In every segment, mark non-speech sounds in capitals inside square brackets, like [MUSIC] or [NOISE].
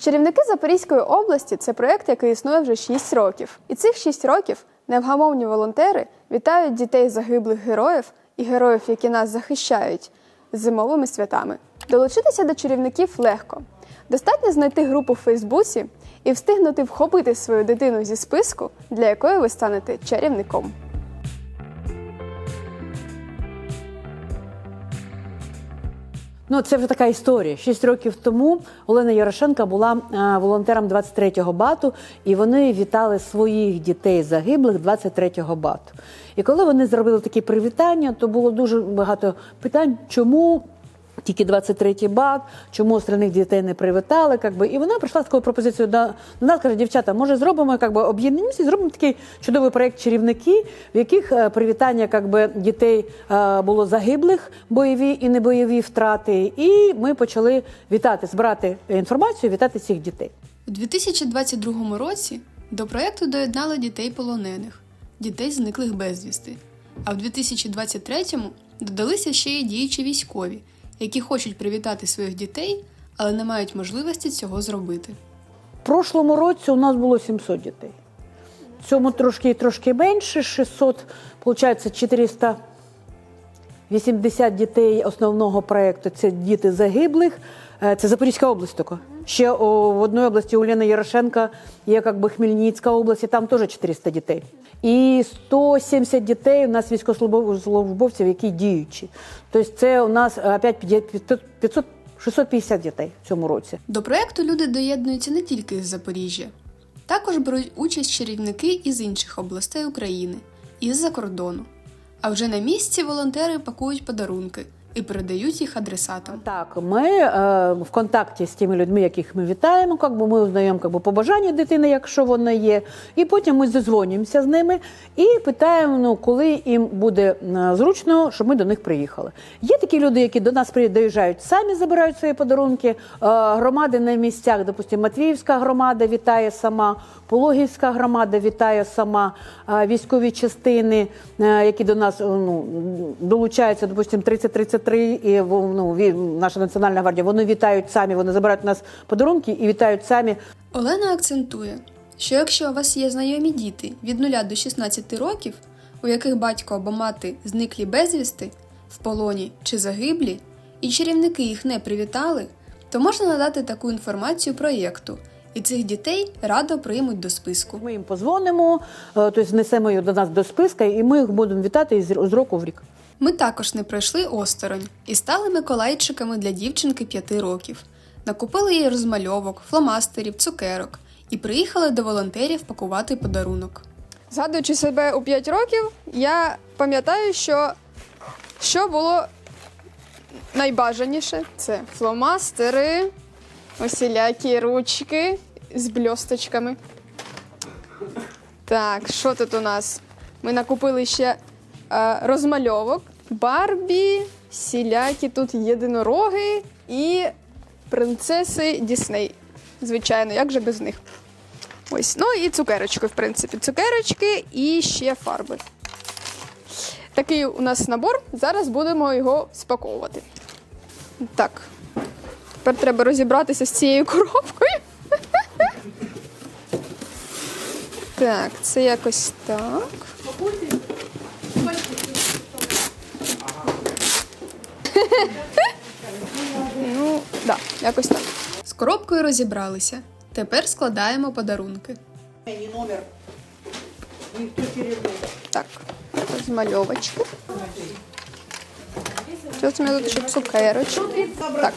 Чарівники Запорізької області це проєкт, який існує вже 6 років. І цих 6 років невгамовні волонтери вітають дітей загиблих героїв і героїв, які нас захищають, зимовими святами. Долучитися до чарівників легко. Достатньо знайти групу в Фейсбуці і встигнути вхопити свою дитину зі списку, для якої ви станете чарівником. Ну, це вже така історія. Шість років тому Олена Ярошенка була е, волонтером 23-го бату, і вони вітали своїх дітей загиблих 23-го бату. І коли вони зробили такі привітання, то було дуже багато питань, чому. Тільки 23-й бат, чому остальних дітей не привітали, как би. і вона прийшла з такою пропозицією до нас, каже, дівчата, може зробимо как би, і зробимо такий чудовий проєкт чарівники, в яких е, привітання как би, дітей е, було загиблих, бойові і небойові втрати. І ми почали вітати, збирати інформацію, вітати цих дітей. У 2022 році до проєкту доєднали дітей полонених, дітей зниклих безвісти. А в 2023-му додалися ще й діючі військові, які хочуть привітати своїх дітей, але не мають можливості цього зробити. В прошлому році у нас було 700 дітей. Цьому трошки трошки менше, 600, виходить, 480 дітей основного проєкту це діти загиблих. Е, Це Запорізька область тільки. Ще в одній області у Ярошенка є як би Хмельницька область, і там теж 400 дітей. І 170 дітей у нас військовослужбовців, які діючі. Тобто це у нас опять 500, 650 дітей в цьому році. До проєкту люди доєднуються не тільки з Запоріжжя. Також беруть участь чарівники із інших областей України і з-за кордону. А вже на місці волонтери пакують подарунки і передають їх адресатам. Так, ми е, в контакті з тими людьми, яких ми вітаємо, как би ми узнаємо как би, побажання дитини, якщо воно є. І потім ми задзвонюємося з ними і питаємо, ну, коли їм буде е, зручно, щоб ми до них приїхали. Є такі люди, які до нас приїжджають, самі забирають свої подарунки. Е, громади на місцях, допустимо, Матвіївська громада вітає сама, Пологівська громада вітає сама, е, військові частини, е, які до нас е, ну, долучаються, допустимо, 30-33 і ну, наша національна гвардія, вони вітають самі, вони забирають у нас подарунки і вітають самі. Олена акцентує, що якщо у вас є знайомі діти від 0 до 16 років, у яких батько або мати зниклі безвісти, в полоні чи загиблі, і чарівники їх не привітали, то можна надати таку інформацію проєкту, і цих дітей радо приймуть до списку. Ми їм позвонимо, е, тобто внесемо їх до нас до списка, і ми їх будемо вітати з року в рік. Ми також не пройшли осторонь і стали миколайчиками для дівчинки 5 років. Накупили їй розмальовок, фломастерів, цукерок і приїхали до волонтерів пакувати подарунок. Згадуючи себе у 5 років, я пам'ятаю, що, що було найбажаніше це фломастери, усілякі ручки з бльосточками. Так, що тут у нас? Ми накупили ще розмальовок, Барбі, всілякі тут єдинороги і принцеси Дісней. Звичайно, як же без них? Ось, ну і цукерочки, в принципі. Цукерочки і ще фарби. Такий у нас набор. Зараз будемо його спаковувати. Так. Тепер треба розібратися з цією коробкою. [LAUGHS] Так, це якось так. Ну, да, якось так. З коробкою розібралися. Тепер складаємо подарунки. Так, розмальовочки. Що це у мене тут ще цукерочки? Так,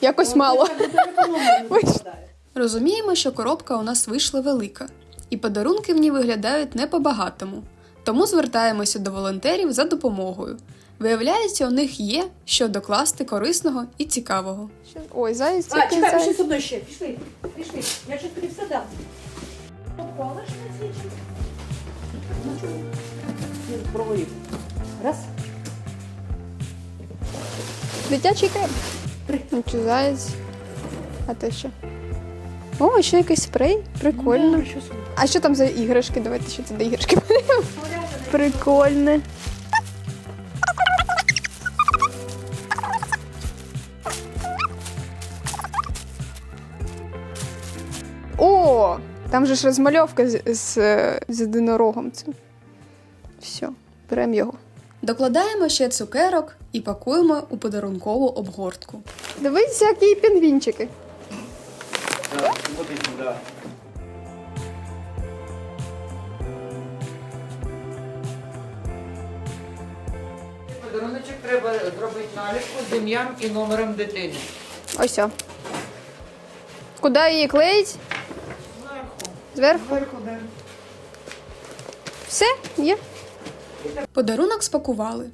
якось мало. [LAUGHS] Розуміємо, що коробка у нас вийшла велика, і подарунки в ній виглядають не по-багатому. Тому звертаємося до волонтерів за допомогою. Виявляється, у них є що докласти корисного і цікавого. Ой, заяць, А, чекай, пішли зі мною ще. Пішли, пішли. Я щось тобі все дам. Попала ж на свічку. Проводив. Раз. Дитячий крем. Ну, чи заяць. А те що? О, ще якийсь спрей. Прикольно. Ну, що. А що там за іграшки? Давайте що це за іграшки. Прикольне. Там же ж розмальовка з, з, з єдинорогом цим. Все, беремо його. Докладаємо ще цукерок і пакуємо у подарункову обгортку. Дивись, які пінгвінчики. Подаруночок треба зробити наліпку з ім'ям і номером дитини. Ось. Куди її клеїть? Зверху. Зверху, да. Все, є. Подарунок спакували.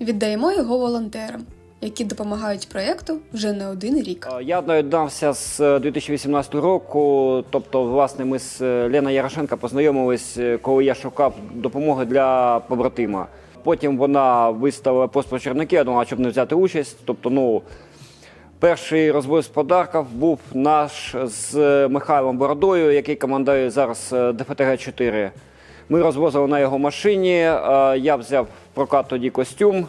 Віддаємо його волонтерам, які допомагають проєкту вже не один рік. Е, Я доєднався з е, 2018 року. Тобто, власне, ми з е, Леною Ярошенко познайомились, е, коли я шукав допомоги для побратима. Потім вона виставила пост про черники, я думав, щоб не взяти участь. Тобто, ну, перший розвоз подарків був наш з Михайлом Бородою, який командує зараз е, ДФТГ-4. Ми розвозили на його машині. е, Я взяв в прокат тоді костюм.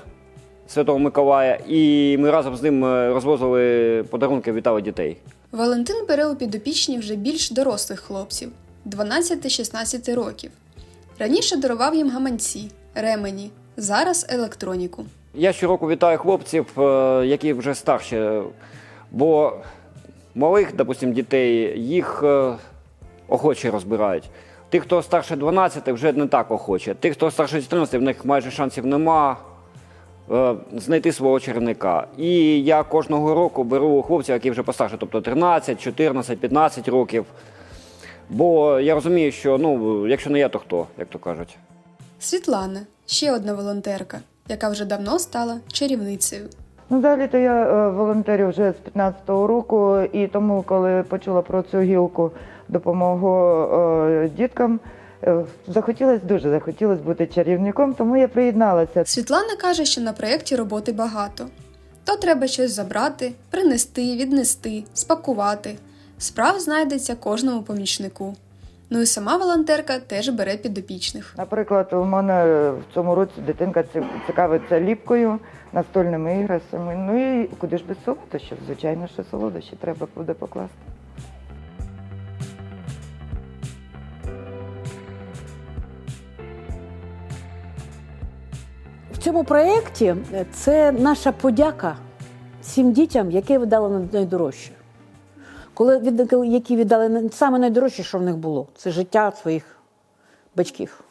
Святого Миколая, і ми разом з ним е, розвозили подарунки, вітали дітей. Валентин бере у підопічні вже більш дорослих хлопців 12-16 років. Раніше дарував їм гаманці, ремені, зараз електроніку. Я щороку вітаю хлопців, е, які вже старші, бо малих, допустим, дітей їх е, охоче розбирають. Тих, хто старше 12, вже не так охоче. Тих, хто старше 14, в них майже шансів нема е, знайти свого чарівника. І я кожного року беру хлопців, які вже постарше, тобто 13, 14, 15 років. Бо я розумію, що ну, якщо не я, то хто, як то кажуть. Світлана ще одна волонтерка, яка вже давно стала чарівницею. Ну, взагалі то я е, волонтерю вже з 15-го року, і тому, коли почула про цю гілку допомогу е, діткам, е, захотілося дуже захотілося бути чарівником, тому я приєдналася. Світлана каже, що на проєкті роботи багато. То треба щось забрати, принести, віднести, спакувати. Справ знайдеться кожному помічнику. Ну і сама волонтерка теж бере підопічних. Наприклад, у мене в цьому році дитинка цікавиться ліпкою, настольними іграшами. Ну і куди ж без солодощів? Звичайно, що солодощі треба буде покласти. В цьому проєкті е, це наша подяка всім дітям, які віддали найдорожче. Коли від- які віддали саме найдорожче, що в них було, це життя своїх батьків.